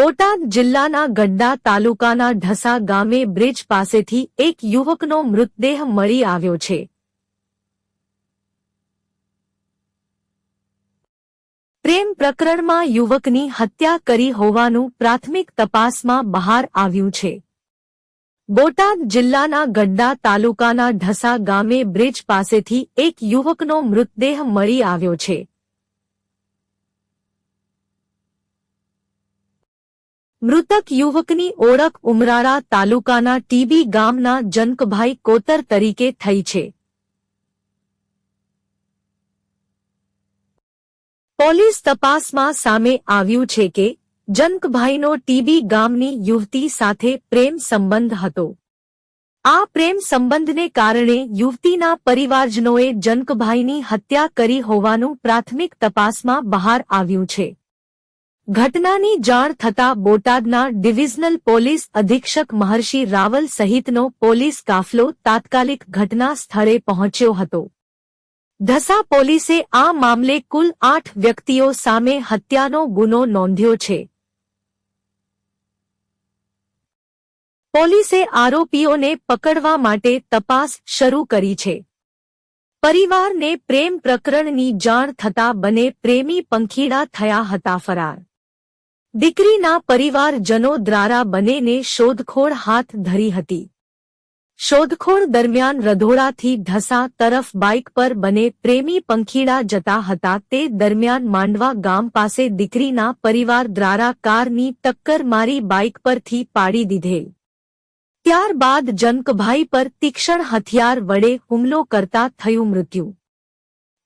બોટાદ જિલ્લાના ગડ્ડા તાલુકાના ઢસા ગામે બ્રિજ પાસેથી એક યુવકનો મૃતદેહ મળી આવ્યો છે. પ્રેમ પ્રકરણમાં યુવકની હત્યા કરી હોવાનું પ્રાથમિક તપાસમાં બહાર આવ્યું છે. બોટાદ જિલ્લાના ગડ્ડા તાલુકાના ઢસા ગામે બ્રિજ પાસેથી એક યુવકનો મૃતદેહ મળી આવ્યો છે. મૃતક યુવકની ઓળખ ઉમરાળા તાલુકાના ટીબી ગામના જનકભાઈ કોતર તરીકે થઈ છે. પોલીસ તપાસમાં સામે આવ્યું છે કે જનકભાઈનો ટીબી ગામની યુવતી સાથે પ્રેમ સંબંધ હતો. આ પ્રેમ સંબંધને કારણે યુવતીના પરિવારજનોએ જનકભાઈની હત્યા કરી હોવાનું પ્રાથમિક તપાસમાં બહાર આવ્યું છે. ઘટનાની જાણ થતા બોટાદના ડિવિઝનલ પોલીસ અધિક્ષક મહર્ષિ રાવલ સહિતનો પોલીસ કાફલો તાત્કાલિક ઘટના સ્થળે પહોંચ્યો હતો. ઢસા પોલીસે આ મામલે કુલ આઠ વ્યક્તિઓ સામે હત્યાનો ગુનો નોંધ્યો છે. પોલીસે આરોપીઓને પકડવા માટે તપાસ શરૂ કરી છે. પરિવારને પ્રેમ પ્રકરણની જાણ થતા બને પ્રેમી પંખીડા થયા હતા ફરાર. દીકરીના પરિવારજનો દ્વારા બંનેને શોધખોળ હાથ ધરી હતી. શોધખોળ દરમિયાન રધોડાથી ઢસા તરફ બાઇક પર બને પ્રેમી પંખીડા જતા હતા. તે દરમિયાન માંડવા ગામ પાસે દીકરીના પરિવાર દ્વારા કારની ટક્કર મારી બાઇક પરથી પાડી દીધેલ ત્યારબાદ જનકભાઈ પર તીક્ષ્ણ હથિયાર વડે હુમલો કરતા થયું મૃત્યુ.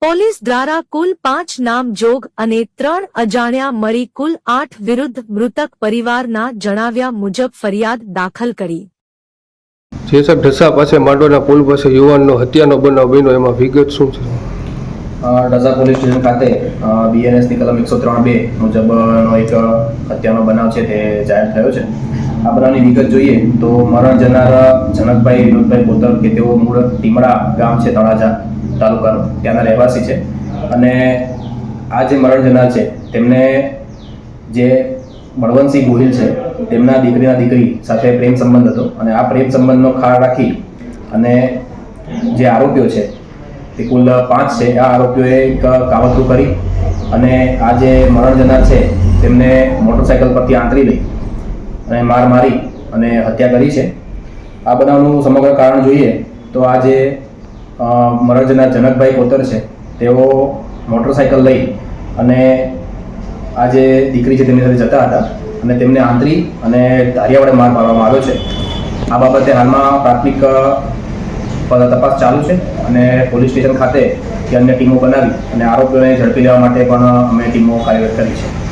પોલીસ દ્વારા કુલ પાંચ નામજોગ અને ત્રણ અજાણ્યા મળી કુલ આઠ વિરુદ્ધ મૃતક પરિવારના જણાવ્યા મુજબ ફરિયાદ દાખલ કરી. જેસર ઢસા પાસે માંડોના પુલ પાસે યુવાનનો હત્યાનો બનાવ બન્યો એમાં વિગત શું છે? અ, પોલીસ સ્ટેશન ખાતે બીએનએસની કલમ એકસો ત્રણ બે મુજબનો એક હત્યાનો બનાવ છે તે જાહેર થયો છે. આ બનાવની વિગત જોઈએ તો મરણ જનારા જનકભાઈ વિનોદભાઈ પોતર કે તેઓ મૂળ ટીમડા ગામ છે તળાજા. તાલુકાનું, ત્યાંના રહેવાસી છે. અને આ જે મરણ જનાર છે, તેમને જે બળવંતસિંહ ગોહિલ છે, તેમના દીકરીના દીકરી સાથે પ્રેમ સંબંધ હતો. અને આ પ્રેમ સંબંધનો ખાળ રાખી અને જે આરોપીઓ છે, તે કુલ પાંચ છે. આ આરોપીઓએ એક કાવતરું કરી અને આ જે મરણ જનાર છે, તેમને મોટરસાયકલ પરથી આંતરી લઈ અને માર મારી અને હત્યા કરી છે. આ બનાવનું સમગ્ર કારણ જોઈએ તો આ જે જનાર જનકભાઈ કોતર છે. તેઓ મોટરસાયકલ લઈ અને આ જે દીકરી છે તેમની સાથે જતા હતા અને તેમને આંતરી અને ધારિયા વડે માર મારવામાં આવ્યો છે. આ બાબતે હાલમાં પ્રાથમિક તપાસ ચાલુ છે અને પોલીસ સ્ટેશન ખાતે કે અન્ય ટીમો બનાવી અને આરોપીઓને ઝડપી લેવા માટે પણ અમે ટીમો કાર્યરત કરી છે.